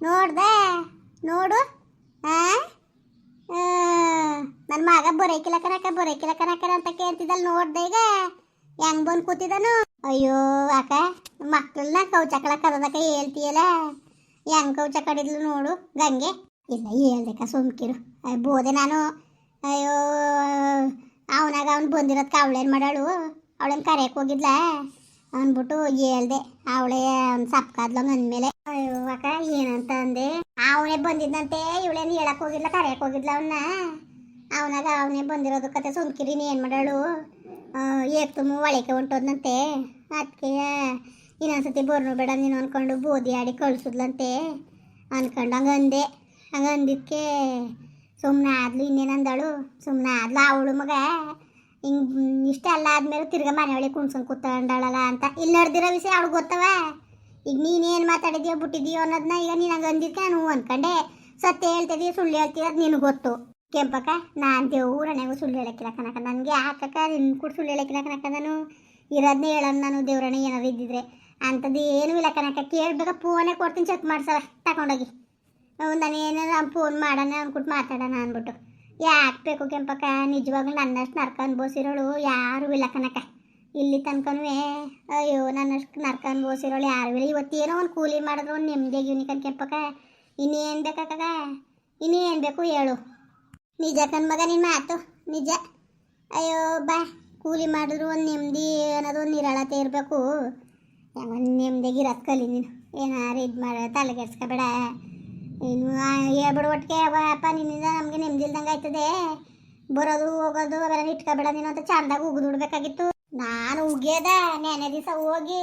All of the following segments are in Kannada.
ನೋಡ್ದೆ ನೋಡು. ನನ್ನ ಮಗ ಬರೋಕಿಲ್ಲ ಕನಕ ಬರೋಕಿಲ್ಲ ಕನಕ ಅಂತ ಕೇಳ್ತಿದ್ದಲ್ಲ ನೋಡ್ದೆ ಈಗ. ಹೆಂಗ್ ಬಂದು ಕೂತಿದನು? ಅಯ್ಯೋ ಅಕ್ಕ ಮಕ್ಕಳನ್ನ ಕೌಚಕಳ ಕದಕ ಹೇಳ್ತೀಯಲ್ಲ. ಹೆಂಗ್ ಕೌಚ ಕಡಿದ್ಲು ನೋಡು ಗಂಗೆ. ಇಲ್ಲ ಹೇಳ್ದಕ್ಕ ಸುಮ್ಕಿರು. ಅಯ್ಯ, ಬೋದೆ ನಾನು. ಅಯ್ಯೋ ಅವನಾಗ ಅವ್ನು ಬಂದಿರೋದಕ್ಕೆ ಅವಳೇನು ಮಾಡಾಳು? ಅವಳೇನು ಕರೆಯಕ್ಕೆ ಹೋಗಿದ್ಲ? ಅಂದ್ಬಿಟ್ಟು ಹೇಳ್ದೆ. ಅವಳೇ ಅವ್ನು ಸಪ್ಕಾದ್ಲಂಗ ಅಂದ್ಮೇಲೆ ಅಯ್ಯೋ ಅಕ್ಕ ಏನಂತ ಅಂದೆ? ಅವನೇ ಬಂದಿದ್ದಂತೆ ಇವಳೇನು ಹೇಳಕ್ ಹೋಗಿಲ್ಲ ಕರೆಯಕ್ ಹೋಗಿದ್ಲ ಅವನ್ನ ಅವನಾಗ ಅವನೇ ಬಂದಿರೋದು ಕತೆ ಸುಮ್ಕಿರಿನ ಏನು ಮಾಡಾಳು? ಏಕ್ ತುಂಬ ಒಳಕ್ಕೆ ಹೊಂಟೋದ್ನಂತೆ. ಅದಕ್ಕೆ ಇನ್ನೊಂದ್ಸತಿ ಬರ್ನು ಬೇಡ ನೀನು ಅನ್ಕೊಂಡು ಬೋದಿ ಆಡಿ ಕಳ್ಸುದ್ಲಂತೆ. ಅಂದೆ. ಹಂಗ ಅಂದಿದ್ದಕ್ಕೆ ಸುಮ್ಮನೆ ಆದ್ಲು ಇನ್ನೇನಂದಳು ಸುಮ್ಮನೆ ಆದ್ಲು ಅವಳು ಮಗ. ಹಿಂಗೆ ಇಷ್ಟ ಅಲ್ಲ ಆದ್ಮೇಲೆ ತಿರ್ಗ ಮನೆ ಒಳಗೆ ಕುಣ್ಸ್ಕೊಂಡು ಕೂತ್ಕೊಂಡಳಲ್ಲ ಅಂತ. ಇಲ್ಲಿ ನಡೆದಿರೋ ವಿಷಯ ಅವ್ಳು ಗೊತ್ತವ? ಈಗ ನೀನೇನು ಮಾತಾಡಿದ್ಯೋ ಬಿಟ್ಟಿದ್ಯೋ ಅನ್ನೋದನ್ನ ಈಗ ನೀನು ಹಂಗೆ ಅಂದಿದ್ಕೆ ನಾನು ಅನ್ಕೊಂಡೆ. ಸತ್ಯ ಹೇಳ್ತಿದ್ದೀಯ ಸುಳ್ಳು ಹೇಳ್ತೀವಿ ಅದು ನಿನಗೆ ಗೊತ್ತು. ಕೆಂಪಕ್ಕ, ನಾನು ದೇವ್ರಣೆಗೂ ಸುಳ್ಳು ಹೇಳಕ್ಕಿಲ್ಲ ಕನಕ ನನಗೆ ಹಾಕಕ್ಕ ನಿನ್ನ ಕೂಡ ಸುಳ್ಳು ಹೇಳಕ್ಕಿಲ್ಲ ಕನಕ ನಾನು? ಇರೋದನ್ನೇ ಹೇಳೋಣ ನಾನು ದೇವ್ರಣೆ ಏನಾದ್ರು ಇದ್ದಿದ್ರೆ. ಅಂಥದ್ದು ಏನೂ ಇಲ್ಲ ಕನಕ ಕೇಳ್ಬೇಕಾ, ಫೋನೇ ಕೊಡ್ತೀನಿ, ಚೆಕ್ ಮಾಡ್ಸಲ್ಲ ತಗೊಂಡೋಗಿ ನಾನು ಏನಾರು ಫೋನ್ ಮಾಡೋಣ ಅಂದ್ಬಿಟ್ಟು ಮಾತಾಡೋಣ ಅಂದ್ಬಿಟ್ಟು. ಯಾಕೆ ಬೇಕು ಕೆಂಪಕ್ಕ? ನಿಜವಾಗ್ಲೂ ನನ್ನಷ್ಟು ನರ್ಕ ಅನ್ಬೋಸಿರೋಳು ಯಾರು ಇಲ್ಲ ಕನಕ ಇಲ್ಲಿ ತನಕನೂ ಅಯ್ಯೋ, ನನ್ನಷ್ಟು ನರ್ಕ ಅನ್ಬೋಸಿರೋಳು ಯಾರು ಇಲ್ಲ. ಇವತ್ತೇನೋ ಒಂದು ಕೂಲಿ ಮಾಡಿದ್ರು, ಒಂದು ನೆಮ್ಮದಿಯಾಗಿ ಯೂನಿಕನ್ ಕೆಂಪಕ್ಕ. ಇನ್ನೇನು ಬೇಕಾಗ ಇನ್ನೇನು ಬೇಕು ಹೇಳು. ನಿಜ ಕನ್ ಮಗ ನಿನ್ನ ಮಾತು. ನಿಜ. ಅಯ್ಯೋ, ಬಾ. ಕೂಲಿ ಮಾಡಿದ್ರು ಒಂದು ನೆಮ್ಮದಿ ಅನ್ನೋದು ಒಂದು ನಿರಾಳತೆ ಇರಬೇಕು. ಒಂದು ನೆಮ್ಮದಿಯಾಗಿ ಕಲಿ ನೀನು. ಏನಾರು ಇದು ಮಾಡ ತಲೆಗೆಡ್ಸ್ಕೊಬೇಡ ಇನ್ನು ಹೇಳ್ಬಿಡು ಒಟ್ಟಿಗೆ, ಅಪ್ಪ ನಿನ್ನಿಂದ ನಮಗೆ ನೆಮ್ಮದಿಲ್ದಂಗೆ ಆಯ್ತದೆ. ಬರೋದು, ಹೋಗೋದು, ಅವೆಲ್ಲ ಇಟ್ಕೊಬೇಡ ನೀನು ಅಂತ ಚಂದಾಗಿ ಉಗಿದು ಬಿಡ್ಬೇಕಾಗಿತ್ತು ನಾನು ಉಗ್ಯದ ನೆನೆ ದಿವಸ ಹೋಗಿ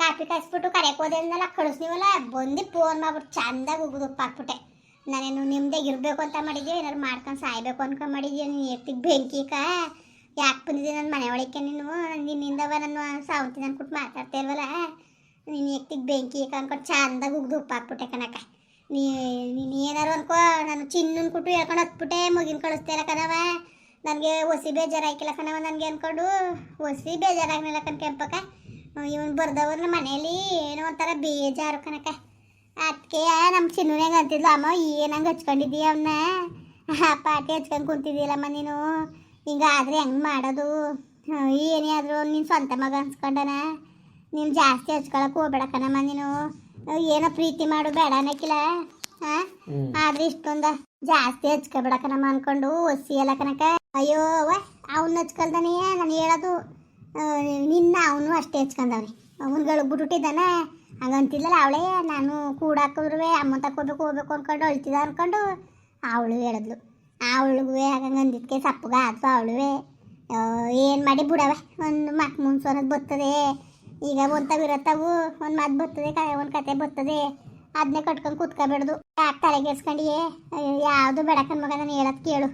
ಕಾಫಿ ಕಾಯಿಸ್ಬಿಟ್ಟು ಕರೆಯಕ್ಕೆ ಹೋದೆ ಅಂದಲ್ಲ ಕಳಿಸ್ನೀವಲ್ಲ, ಬಂದು ಫೋನ್ ಮಾಡ್ಬಿಟ್ಟು ಚಂದಾಗಿ ಉಗಿದು ಉಪ್ಪಾಕ್ಬಿಟ್ಟೆ ನಾನೇನು ನಿಮ್ದಾಗ ಇರಬೇಕು ಅಂತ ಮಾಡಿದ್ದೆ ಏನಾರು ಮಾಡ್ಕೊಂಡು ಸಾಯ್ಬೇಕು ಅನ್ಕೊಂಡು ಮಾಡಿದ್ದೆ ನೀನು ಎತ್ತಿಗೆ ಬೆಂಕಿ ಕಾ. ಯಾಕೆ ಬಂದಿದ್ದೆ ನನ್ನ ಮನೆ ಒಳಕ್ಕೆ ನೀನು? ನಿನ್ನಿಂದವ ನಾನು ಸಾವಂತಿ ನಾನು ಮಾತಾಡ್ತಾ ಇಲ್ವಲ್ಲ? ನೀನು ಎತ್ತಿಗೆ ಬೆಂಕಿ ಅನ್ಕೊಂಡು ಚಂದಾಗಿ ಉಪ್ಪು ಉಪ್ಪಾಕ್ಬಿಟ್ಟೆ ಕಣಕ್ಕ. ನೀ, ನೀನು ಏನಾರು ಅನ್ಕೋ, ನಾನು ಚಿನ್ನನ್ ಕೊಟ್ಟು ಹೇಳ್ಕೊಂಡು ಹತ್ಬಿಟ್ಟೆ, ಮುಗಿನ ಕಳಿಸ್ತೀರ ಕಣವ ನನಗೆ ಒಸಿ ಬೇಜಾರಾಯ್ಕಿಲ್ಲ ಕಣವ ನನಗೆ ಅನ್ಕೊಂಡು. ಒಸಿ ಬೇಜಾರಾಗ್ನಿಲ್ಲ ಕಣ್ ಕೆಂಪಕ್ಕ. ಇವನು ಬರ್ದವ್ರ ಮನೇಲಿ ಏನೋ ಒಂಥರ ಬೇಜಾರು ಕಣಕ ಅದಕ್ಕೆ ನಮ್ಮ ಚಿನ್ನೂನಾಗ ಅಂತಿದ್ಲು, ಅಮ್ಮ, ಏನಂಗೆ ಹಚ್ಕೊಂಡಿದ್ದೀಯ ಅವನ್ನ ಪಾಟಿ ಹಚ್ಕೊಂಡು ಕುಂತಿದ್ದೀಯಲ್ಲಮ್ಮ ನೀನು. ಹಿಂಗಾದ್ರೆ ಹೆಂಗೆ ಮಾಡೋದು? ಏನೇ ಆದರೂ ನೀನು ಸ್ವಂತ ಮಗ ಅನ್ಸ್ಕೊಂಡನ. ನೀನು ಜಾಸ್ತಿ ಹಚ್ಕೊಳಕ್ಕೆ ಹೋಗ್ಬೇಡ ಕಣಮ್ಮ ನೀನು. ಏನೋ ಪ್ರೀತಿ ಮಾಡು ಬೇಡ ಅನ್ನಕ್ಕಿಲ್ಲ ಆದ್ರೆ ಇಷ್ಟೊಂದ ಜಾಸ್ತಿ ಹಚ್ಕೊಬೇಡ ನಮ್ಮ ಅನ್ಕೊಂಡು ಒಸಿ ಎಲ್ಲ ಕನಕ ಅಯ್ಯೋ ಅವ್ವ ಅವ್ನ ಹಚ್ಕೊಳ್ದಾನೆ ನಾನು ಹೇಳೋದು. ನಿನ್ನ ಅವನು ಅಷ್ಟೇ ಹಚ್ಕೊಂಡವ್ನೆ. ಅವನ್ಗಳು ಬಿಟ್ಬಿಟ್ಟಿದ್ದಾನೆ ಹಂಗಂತಿದ್ಲಲ್ಲ ಅವಳೇ ನಾನು ಕೂಡಾಕಿದ್ರು ಅಮ್ಮ ತಕೋಬೇಕು ಹೋಗ್ಬೇಕು ಅನ್ಕೊಂಡು ಅಳ್ತಿದ ಅನ್ಕೊಂಡು ಅವಳು ಹೇಳಿದ್ಲು. ಅವಳಿಗೂ ಹಂಗಂದಿದ್ಕೆ ಸಪ್ಪಗ ಆದ್ವು ಅವಳುವೆ. ಏನು ಮಾಡಿ ಬಿಡವೆ? ಒಂದು ಮಕ್ ಮುನ್ಸೋನದು ಬರ್ತದೆ. ಈಗ ಒಂಥವು ಇರತ್ತವು, ಒಂದು ಮಾತು ಬರ್ತದೆ ಒಂದು ಕತೆ ಬರ್ತದೆ. ಅದನ್ನೇ ಕಟ್ಕೊಂಡು ಕೂತ್ಕೊಬೇಡ್ದು. ಯಾಕೆ ತಲೆಗೆಡ್ಸ್ಕೊಂಡಿಯೇ ಯಾವುದು ಬೇಡಕನ್ ಮಗ ನಾನು ಹೇಳೋದು ಕೇಳು.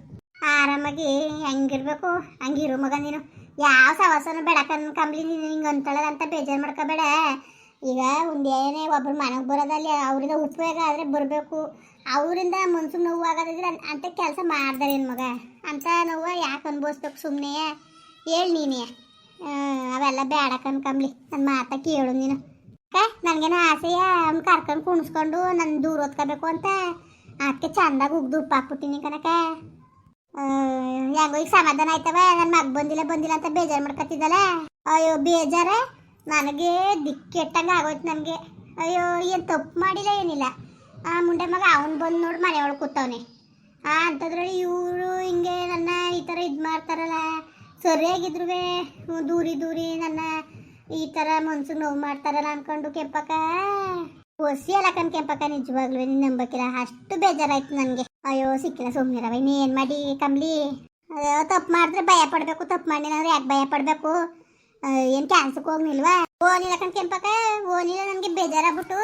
ಆರಾಮಾಗಿ ಹೆಂಗಿರ್ಬೇಕು? ಹಂಗಿರು ಮಗ ನೀನು. ಯಾವ ಸವಾಸನು ಬೇಡಕನ್ ಕಂಬ್ಲಿ ನೀನು. ಹಿಂಗೆ ಅಂತಳದಂತ ಅಂತ ಬೇಜಾರು ಮಾಡ್ಕೋಬೇಡ. ಈಗ ಒಂದೇನೇ ಒಬ್ರು ಮನೆಗೆ ಬರೋದಲ್ಲಿ ಅವರಿಂದ ಉಪಯೋಗ ಆದರೆ ಬರಬೇಕು. ಅವರಿಂದ ಮನ್ಸು ನೋವು ಆಗೋದಿದ್ರೆ ಅಂತ ಕೆಲಸ ಮಾಡ್ದಾರೆ ಏನು ಮಗ? ಅಂತ ನೋವು ಯಾಕೆ ಅನ್ಭವಿಸ್ಬೇಕು ಸುಮ್ಮನೆ ಹೇಳಿ ನೀನೇ. ಅವೆಲ್ಲ ಬೇಡ ಕನ್ಕಂಬ್ಲಿ ನನ್ನ ಮಾತ ಕೇಳು ನೀನು. ನನಗೇನೋ ಆಸೆಯ? ಅವ್ನು ಕರ್ಕೊಂಡು ಕುಣಿಸ್ಕೊಂಡು ನನ್ನ ದೂರ ಓದ್ಕೋಬೇಕು ಅಂತ. ಅದಕ್ಕೆ ಚಂದಾಗ ಉಗ್ದು ಉಪ್ಪು ಹಾಕ್ಬಿಟ್ಟಿನಿ ಕನಕ ಹೆಂಗೋ ಈಗ ಸಮಾಧಾನ ಆಯ್ತವ? ನನ್ನ ಮಗ ಬಂದಿಲ್ಲ ಬಂದಿಲ್ಲ ಅಂತ ಬೇಜಾರು ಮಾಡ್ಕೊತಿದ್ದಲ್ಲ? ಅಯ್ಯೋ, ಬೇಜಾರ? ನನಗೆ ದಿಕ್ಕೆಟ್ಟಂಗೆ ಆಗೋಯ್ತು ನನಗೆ ಅಯ್ಯೋ, ಏನು ತಪ್ಪು ಮಾಡಿಲ್ಲ, ಏನಿಲ್ಲ. ಆ ಮುಂಡೆ ಮಗ ಅವನು ಬಂದು ನೋಡಿ ಮನೆ ಒಳಗೆ ಕೂತವನೆ. ಆ ಅಂಥದ್ರಲ್ಲಿ ಇವರು ಹಿಂಗೆ ನನ್ನ ಈ ಥರ ಇದು ಮಾಡ್ತಾರಲ್ಲ. ಸರಿಯಾಗಿದ್ರು ದೂರಿ ದೂರಿ ನನ್ನ ಈ ಥರ ಮನ್ಸಿಗೆ ನೋವು ಮಾಡ್ತಾರಲ್ಲ ಅನ್ಕೊಂಡು ಕೆಂಪಕ್ಕ? ಒಸಿ ಅಲ್ಲ ಕಣ್ ಕೆಂಪಕ್ಕ ನಿಜವಾಗ್ಲೂ ನೀನು ನಂಬಕ್ಕಿಲ್ಲ ಅಷ್ಟು ಬೇಜಾರಾಯ್ತು ನನಗೆ. ಅಯ್ಯೋ, ಸಿಕ್ಕಿಲ್ಲ ಸುಮ್ಮನಿರವ ಇನ್ನೇನು ಮಾಡಿ ಅಯ್ಯೋ, ತಪ್ಪು ಮಾಡಿದ್ರೆ ಭಯ ಪಡಬೇಕು, ತಪ್ಪು ಮಾಡಿದ್ರೆ ಯಾಕೆ ಭಯ ಪಡಬೇಕು? ಏನು ಕ್ಯಾನ್ಸಕ್ಕೆ ಹೋಗ್ನಿಲ್ವಾ ಓನಿಲ್ಲ ಕಣ್ ಕೆಂಪಕ್ಕ ಓನಿಲ್ಲ ನನಗೆ ಬೇಜಾರಾಗ್ಬಿಟ್ಟು.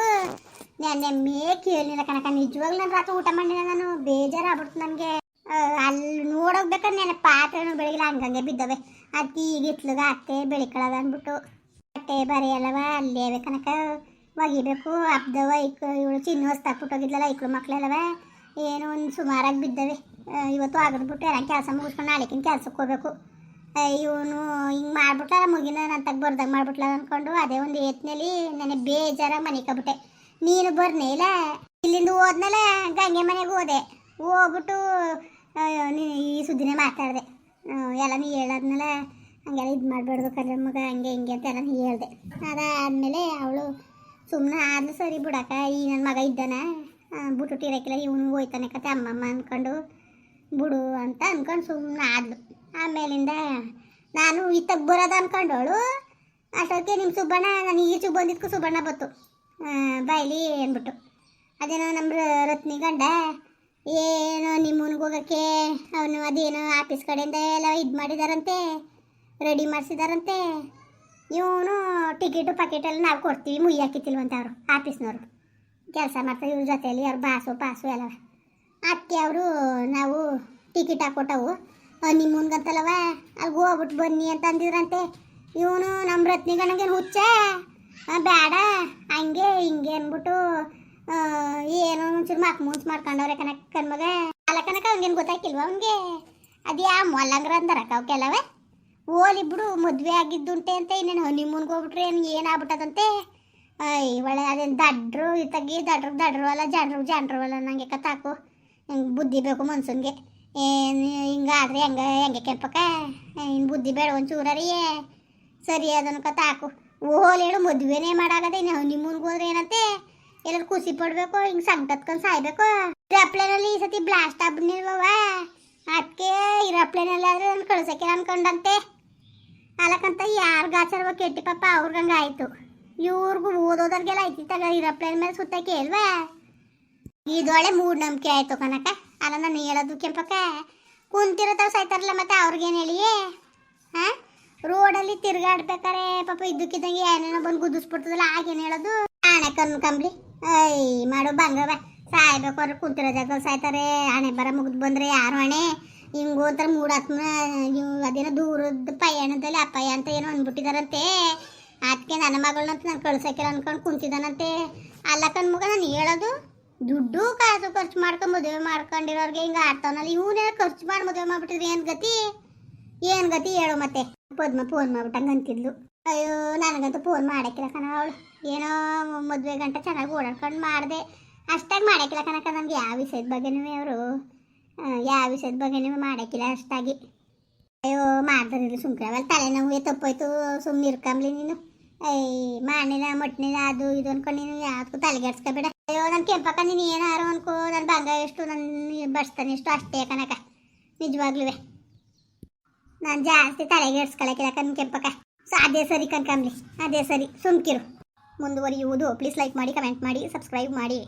ನಾನು ನೆಮ್ಮೆ ಕೇಳಿಲ್ಲ ಕಣಕ ನಿಜವಾಗ್ಲೂ ನಾನು ರಾತ್ರಿ ಊಟ ಮಾಡಿಲ್ಲ ನಾನು. ಬೇಜಾರಾಗ್ಬಿಡ್ತು ನನಗೆ. ಅಲ್ಲಿ ನೋಡೋಗ್ಬೇಕಾದ್ರೆ ನೆನೆ ಪಾತ್ರೆನೂ ಬೆಳಗಿಲ್ಲ, ಹಂಗಂಗೆ ಬಿದ್ದವೆ. ಅತ್ತಿ ಈಗ ಇತ್ಲಗ ಅತ್ತೆ ಬೆಳಿಕಳದ ಅಂದ್ಬಿಟ್ಟು ಬಟ್ಟೆ ಬರಿ ಅಲ್ಲವ ಅಲ್ಲೇ ಬೇಕನಕ ಒಗಿಬೇಕು. ಹಬ್ದವ ಐಕ್ ಇವಳು ಚಿನ್ನ ಹೊಸ್ತಾಕ್ಬಿಟ್ಟೋಗಿದ್ಲಲ್ಲ ಇಕ್ಳು ಮಕ್ಳೆಲ್ಲವ. ಏನೋ ಒಂದು ಸುಮಾರಾಗಿ ಬಿದ್ದವೆ. ಇವತ್ತು ಆಗದ್ಬಿಟ್ಟು ಎಲ್ಲ ಕೆಲಸ ಮುಗಿಸ್ಕೊಂಡು ನಾಳೆಕಿನ ಕೆಲ್ಸಕ್ಕೆ ಹೋಗ್ಬೇಕು. ಇವನು ಹಿಂಗೆ ಮಾಡ್ಬಿಟ್ಲ ಮುಗಿನ ತಗ ಬರ್ದಾಗ ಮಾಡ್ಬಿಟ್ಲ ಅಂದ್ಕೊಂಡು ಅದೇ ಒಂದು ಏತ್ನಲ್ಲಿ ನನಗೆ ಬೇಜಾರ ಮನೆ ಕಬಿಟ್ಟೆ ನೀನು ಬರ್ನೇ ಇಲ್ಲ? ಇಲ್ಲಿಂದ ಹೋದ್ಮೇಲೆ ಗಂಗೆ ಮನೆಗೆ ಹೋದೆ. ಹೋಗ್ಬಿಟ್ಟು ಈ ಸುದ್ದಿನೇ ಮಾತಾಡಿದೆ. ಎಲ್ಲ ನೀ ಹೇಳಾದ್ಮೇಲೆ ಹಂಗೆಲ್ಲ ಇದು ಮಾಡಬಾರ್ದು ಕಲ್ಯಾಣ ಮಗ, ಹಂಗೆ ಹಿಂಗೆ ಅಂತ ಎಲ್ಲ ನೀ ಹೇಳ್ದೆ. ಅದಾದಮೇಲೆ ಅವಳು ಸುಮ್ಮನೆ ಆದ್ರೂ ಸರಿ ಬಿಡಕ್ಕ, ಈ ನನ್ನ ಮಗ ಇದ್ದಾನೆ. ಬಿಟ್ಟು ಇರೋಕ್ಕಿಲ್ಲ ಇವನು ಹೋಯ್ತಾನೆ ಕತೆ, ಅಮ್ಮಮ್ಮ ಅಂದ್ಕೊಂಡು ಬಿಡು ಅಂತ ಅಂದ್ಕೊಂಡು ಸುಮ್ಮನೆ ಆದ್ಲು. ಆಮೇಲಿಂದ ನಾನು ಇತ್ತಗೆ ಬರೋದು ಅಂದ್ಕೊಂಡವಳು ಅಷ್ಟೊತ್ತಿಗೆ ನಿಮ್ಮ ಸುಬ್ಬಣ್ಣ, ನಾನು ಈಚೆ ಬಂದಿದ್ದಕ್ಕೂ ಸುಬ್ಬಣ್ಣ ಬತ್ತು. ಬೈಲಿ ಅಂದ್ಬಿಟ್ಟು. ಅದೇನೋ ನಮ್ಮ ರತ್ನಿ ಗಂಡ ಏನೋ ನಿಮ್ಮೂನಿಗೆ ಹೋಗೋಕ್ಕೆ ಅವನು ಅದೇನೋ ಆಫೀಸ್ ಕಡೆಯಿಂದ ಎಲ್ಲ ಇದು ಮಾಡಿದಾರಂತೆ ರೆಡಿ ಮಾಡಿಸಿದಾರಂತೆ. ಇವನು ಟಿಕೆಟು ಪಾಕೆಟ್ ಎಲ್ಲ ನಾವು ಕೊಡ್ತೀವಿ ಮುಯ್ಯಾಕಿತ್ತಿಲ್ವಂತ ಅವರು, ಆಫೀಸ್ನವರು. ಕೆಲಸ ಮಾಡ್ತಾರೆ ಇವ್ರ ಜೊತೆಯಲ್ಲಿ, ಅವ್ರ ಬಾಸು, ಪಾಸು ಎಲ್ಲ. ಅದಕ್ಕೆ ಅವರು ನಾವು ಟಿಕೆಟ್ ಹಾಕೊಟ್ಟವು. ನಿಮ್ಮನ್ಗಂತಲ್ಲವ ಅಲ್ಲಿ ಹೋಗ್ಬಿಟ್ಟು ಬನ್ನಿ ಅಂತ ಅಂದಿದ್ರಂತೆ. ಇವನು ನಮ್ಮ ರತ್ನಿ ಹುಚ್ಚೆ ಬೇಡ ಹಂಗೆ ಹಿಂಗೆ ಅಂದ್ಬಿಟ್ಟು ಏನೋ ಒಂಚೂರು ಮಾಕ್ ಮುಂಚೆ ಮಾಡ್ಕೊಂಡವ್ರೆ ಕನಕ ಕಣ್ಮಗ ಅಲ್ಲ ಕನಕ, ಅವ್ನಿಗೇನು ಗೊತ್ತಾಗಿಲ್ವ ಅವ್ನಿಗೆ? ಅದು ಯಾ ಮೊಲ್ಲಂಗ್ರ ಅಂದರಕ್ಕ ಅವಕ್ಕೆಲ್ಲವೇ ಓಲಿ ಬಿಡು ಮದುವೆ ಆಗಿದ್ದುಂಟೆ ಅಂತ ಇನ್ನೇನು ಹನಿಮೂನ್ಗೆ ಹೋಗ್ಬಿಟ್ರೆ ಏನು ಏನಾಗ್ಬಿಟ್ಟದಂತೆ ಅಯ್ಯ ಒಳ್ಳೆ ಅದೇನು ದಡ್ರು ಇತ್ತಾಗಿ, ದಡ್ರು ದಡ್ರು ಅಲ್ಲ ಜಡ್ರು ಜಂಡ್ರು ಅಲ್ಲ ನಂಗೆ ಕತಾಕು ಹಿಂಗೆ ಬುದ್ಧಿ ಬೇಕು ಮನ್ಸನ್ಗೆ. ಏನು ಹಿಂಗಾದ್ರೆ ಹೆಂಗೆ ಹೆಂಗೆ ಕೆಂಪಕ್ಕ? ಇನ್ನು ಬುದ್ಧಿ ಬೇಡ ಒಂಚೂರರಿ ಸರಿ ಅದನ್ನು ಕತಾಕು ಓಲೇಳು ಮದುವೆನೇ ಮಾಡಾಗದೆ ಇನ್ನು ಹನಿಮೂನ್ಗೆ ಹೋದ್ರೆ ಏನಂತೆ? ಎಲ್ಲರೂ ಖುಷಿ ಪಡ್ಬೇಕು, ಹಿಂಗೆ ಸಂಕಟ್ಕೊಂಡು ಸಾಯ್ಬೇಕು. ಏರೋಪ್ಲೇನಲ್ಲಿ ಈ ಸತಿ ಬ್ಲಾಸ್ಟ್ ಆಗ್ಬಿಡ್ನಿಲ್ವವ ಅದಕ್ಕೆ ಏರೋಪ್ಲೇನಲ್ಲಿ ಆದ್ರೆ ನಾನು ಕಳ್ಸಕ್ಕೆ ಅನ್ಕೊಂಡಂತೆ ಅಲ್ಲಕ್ಕಂತ ಯಾರು ಗಾಚಾರವ ಕೆಟ್ಟಿ ಪಾಪ ಅವ್ರಿಗಂಗೆ ಆಯ್ತು. ಇವ್ರಿಗೂ ಓದೋದವ್ರಿಗೆಲ್ಲ ಐತಿತ್ತಾಗ ಏರೋಪ್ಲೇನ್ ಮೇಲೆ ಸುತ್ತಕ್ಕೆ ಅಲ್ವಾ ಇದೊಳೆ ಮೂಢನಂಬಿಕೆ ಆಯ್ತು ಕನಕ ಅಲ್ಲ ನಾನು ಹೇಳೋದು ಕೆಂಪಕ್ಕ. ಕುಂತಿರೋ ಸಾಯ್ತಾರಲ್ಲ ಮತ್ತೆ ಅವ್ರಿಗೇನು ಹೇಳಿಯೇ ಹಾಂ ರೋಡಲ್ಲಿ ತಿರ್ಗಾಡ್ಬೇಕಾರೆ ಪಾಪ ಇದ್ದಕ್ಕಿದ್ದಂಗೆ ಏನೇನೋ ಬಂದು ಗುದ್ದಿಸ್ಬಿಡ್ತದಲ್ಲ ಆಗೇನು ಹೇಳೋದು? ಆಣೆ ಕಣ್ಣು ಕಂಬ್ಲಿ ಐ ಮಾಡು ಬಂಗವ ಸಾಯ್ಬೇಕು ಅವ್ರು ಕುಂತಿರೋ ಜಾಗ ಸಾಯ್ತಾರೆ. ಹಣೆ ಬರ ಮುಗಿದು ಬಂದ್ರೆ ಯಾರು ಹಣೆ? ಹಿಂಗೂ ಅಂತಾರೆ ಮೂಡಾತ್ಮ ಅದೇನೋ ದೂರದ ಪಯಣದಲ್ಲಿ ಅಪ್ಪಯ್ಯ ಅಂತ ಏನೋ ಅಂದ್ಬಿಟ್ಟಿದಾರಂತೆ. ಅದಕ್ಕೆ ನನ್ನ ಮಗಳನ್ನಂತ ನಾನು ಕಳ್ಸಕ್ಕಿಲ್ಲ ಅನ್ಕೊಂಡು ಕುಂತಿದ್ದಾನಂತೆ. ಅಲ್ಲ ಕಣ್ಮಗ ನಾನು ಹೇಳೋದು ದುಡ್ಡು ಕಾಸು ಖರ್ಚು ಮಾಡ್ಕೊಂಡು ಮದುವೆ ಮಾಡ್ಕೊಂಡಿರೋರ್ಗೆ ಹಿಂಗೆ ಆಡ್ತಾವನಲ್ಲ ಇವನೇ ಖರ್ಚು ಮಾಡಿ ಮದುವೆ ಮಾಡ್ಬಿಟ್ಟಿದ್ರೆ? ಏನು ಗತಿ? ಏನು ಗತಿ ಹೇಳು ಮತ್ತೆ. ಪದ್ಮ ಫೋನ್ ಮಾಡ್ಬಿಟ್ಟಂಗೆ ಅಂತಿದ್ಲು. ಅಯ್ಯೋ, ನನಗಂತೂ ಫೋನ್ ಮಾಡಕ್ಕಿಲ್ಲ ಕಣ ಅವಳು. ಏನೋ ಮದುವೆ ಗಂಟ ಚೆನ್ನಾಗಿ ಓಡಾಡ್ಕೊಂಡು ಮಾಡಿದೆ. ಅಷ್ಟಾಗಿ ಮಾಡಕ್ಕಿಲ್ಲ ಕಣಕ ನಮ್ಗೆ ಯಾವ ವಿಷಯದ ಬಗ್ಗೆನೂ ಅವರು ಯಾವ ವಿಷಯದ ಬಗ್ಗೆನೂ ಮಾಡಕ್ಕಿಲ್ಲ ಅಷ್ಟಾಗಿ. ಅಯ್ಯೋ ಮಾಡ್ದಾರಿಲ್ಲ ಸುಮ್ಕೆ ಅವಲ್ಲ ತಲೆನೋವು ತಪ್ಪೋಯ್ತು ಸುಮ್ಮನೆ ಇರ್ಕಂಬ್ಲಿ ನೀನು. ಏಯ್ ಮಾಡಿನ ಮಟ್ನಿನ ಅದು ಇದು ಅನ್ಕೊಂಡು ನೀನು ಯಾವ್ದಕ್ಕೂ ತಲೆಗೆಡ್ಸ್ಕೊಬೇಡ. ಅಯ್ಯೋ ನನ್ನ ಕೆಂಪಕ್ಕ, ನೀನು ಏನಾರು ಅನ್ಕೋ ನನ್ನ ಬಂಗ ಎಷ್ಟು ನನ್ನ ಬಡ್ಸ್ತಾನೆ ಎಷ್ಟು, ಅಷ್ಟೇ ಕನಕ ನಿಜವಾಗ್ಲೂ ನಾನು ಜಾಸ್ತಿ ತಲೆಗೆಡ್ಸ್ಕೊಳಕಿಲ್ಲ ಕಣ್ ಕೆಂಪಕ್ಕ. ಸೊ ಅದೇ ಸರಿ ಕನ್ಕಂಬ್ಲಿ ಅದೇ ಸರಿ. ಸುಮ್ಕಿರು. ಮುಂದುವರಿಯುವುದು. ಪ್ಲೀಸ್ ಲೈಕ್ ಮಾಡಿ ಕಮೆಂಟ್ ಮಾಡಿ ಸಬ್ಸ್ಕ್ರೈಬ್ ಮಾಡಿ.